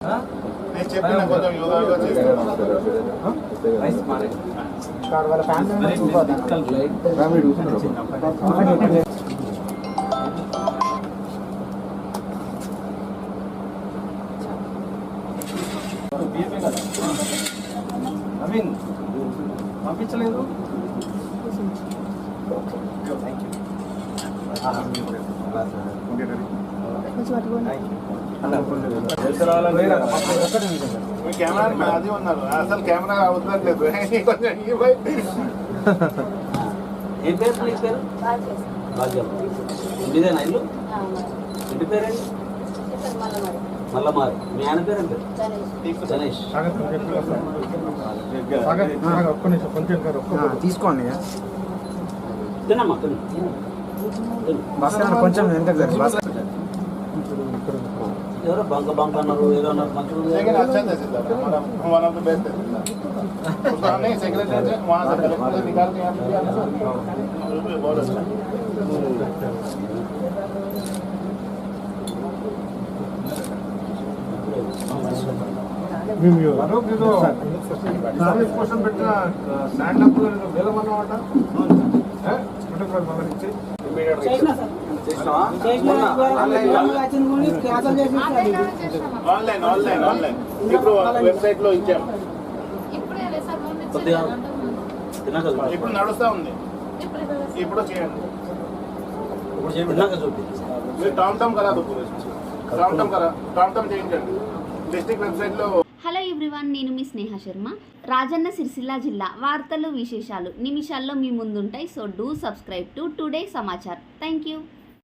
నేను చెప్పిన కొంచెం యోగా చేస్తాను. వాళ్ళ ఫ్యామిలీ మెంబర్స్ చూసుకోవద్దా? ఫ్యామిలీ చూస్తున్నారు నవీన్ పంపించలేదు మీ కెమెరా అది ఉన్నారు అసలు కెమెరా అవసరం లేదు కొంచెం ఏం పేరు నీ పేరు భాగ్యం మీదేనా ఇల్లు ఇంటి పేరేంటి మీ ఆయన పేరు గణేష్ తీసుకోండి తినమ్మా తిను బస్ కొంచెం ఎంత బస్ ఎవరో బంక బంక అన్నారు ఏదో అన్నారు కోసం పెట్టిన స్టాండ్ అప్ వేలమన్నమాట ఇమీడియట్ ఆన్లైన్ ఆన్లైన్ ఆన్లైన్ ఇప్పుడు వెబ్సైట్లో ఇచ్చాము ఇప్పుడు నడుస్తా ఉంది ఇప్పుడు చేయండి టామ్ టామ్ టామ్ టామ్ టామ్ టామ్ చేయించండి డిస్ట్రిక్ట్ వెబ్సైట్లో హలో ఎవ్రీవన్ నేను మీ స్నేహ శర్మ. రాజన్న సిరిసిల్ల జిల్లా. వార్తలు విశేషాలు నిమిషాల్లో మీ ముందుంటాయి. So do subscribe to today Samachar. Thank you